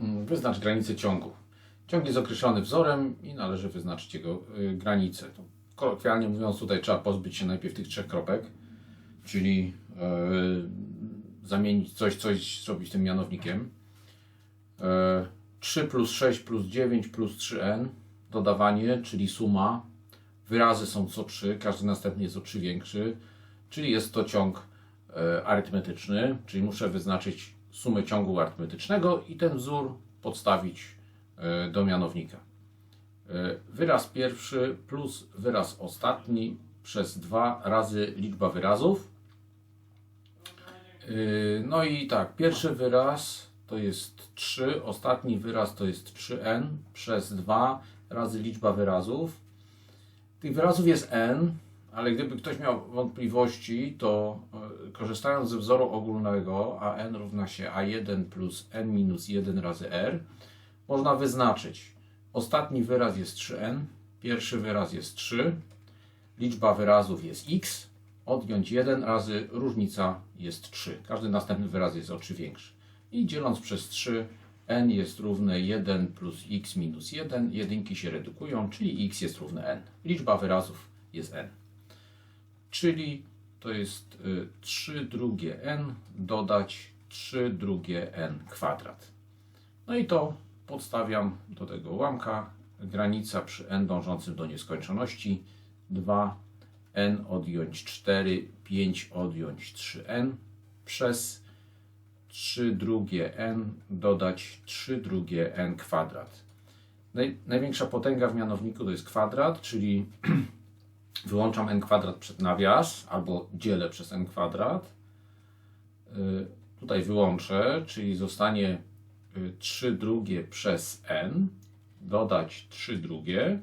Mm, Wyznacz granicę ciągu. Ciąg jest określony wzorem i należy wyznaczyć jego y, granicę. Kolokwialnie mówiąc, tutaj trzeba pozbyć się najpierw tych trzech kropek, czyli y, zamienić coś, coś zrobić tym mianownikiem. Y, 3 plus 6 plus 9 plus 3n, dodawanie, czyli suma. Wyrazy są co 3, każdy następny jest o 3 większy, czyli jest to ciąg arytmetyczny, czyli muszę wyznaczyć sumę ciągu arytmetycznego i ten wzór podstawić e, do mianownika. E, Wyraz pierwszy plus wyraz ostatni przez 2 razy liczba wyrazów. E, No i tak, pierwszy wyraz to jest 3, ostatni wyraz to jest 3n przez 2 razy liczba wyrazów. Tych wyrazów jest n, ale gdyby ktoś miał wątpliwości, to e, korzystając ze wzoru ogólnego, a n równa się a1 plus n minus 1 razy r, można wyznaczyć. Ostatni wyraz jest 3n, pierwszy wyraz jest 3, liczba wyrazów jest x, odjąć 1 razy różnica jest 3. Każdy następny wyraz jest o 3 większy. I dzieląc przez 3, n jest równe 1 plus x minus 1, jedynki się redukują, czyli x jest równe n. Liczba wyrazów jest n. Czyli to jest y, 3 drugie n dodać 3 drugie n kwadrat. No i to podstawiam do tego ułamka. Granica przy n dążącym do nieskończoności 2 n odjąć 4, 5 odjąć 3n przez 3 drugie n dodać 3 drugie n kwadrat. Naj, największa potęga w mianowniku to jest kwadrat, czyli wyłączam n kwadrat przed nawias albo dzielę przez n kwadrat. Y, Tutaj wyłączę, czyli zostanie y, 3 drugie przez n dodać 3 drugie,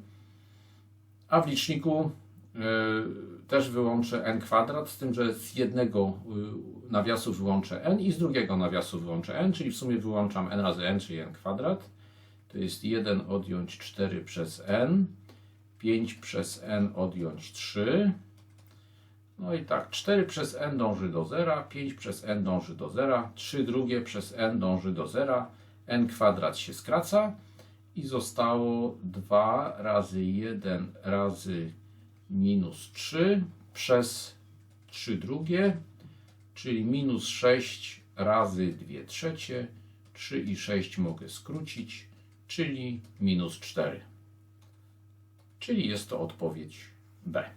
a w liczniku y, też wyłączę n kwadrat, z tym, że z jednego y, nawiasu wyłączę n i z drugiego nawiasu wyłączę n, czyli w sumie wyłączam n razy n, czyli n kwadrat. To jest 1 odjąć 4 przez n, 5 przez n odjąć 3. No i tak, 4 przez n dąży do 0, 5 przez n dąży do 0, 3 drugie przez n dąży do 0, n kwadrat się skraca i zostało 2 razy 1 razy minus 3 przez 3 drugie, czyli minus 6 razy 2 trzecie, 3 i 6 mogę skrócić, czyli minus 4. Czyli jest to odpowiedź B.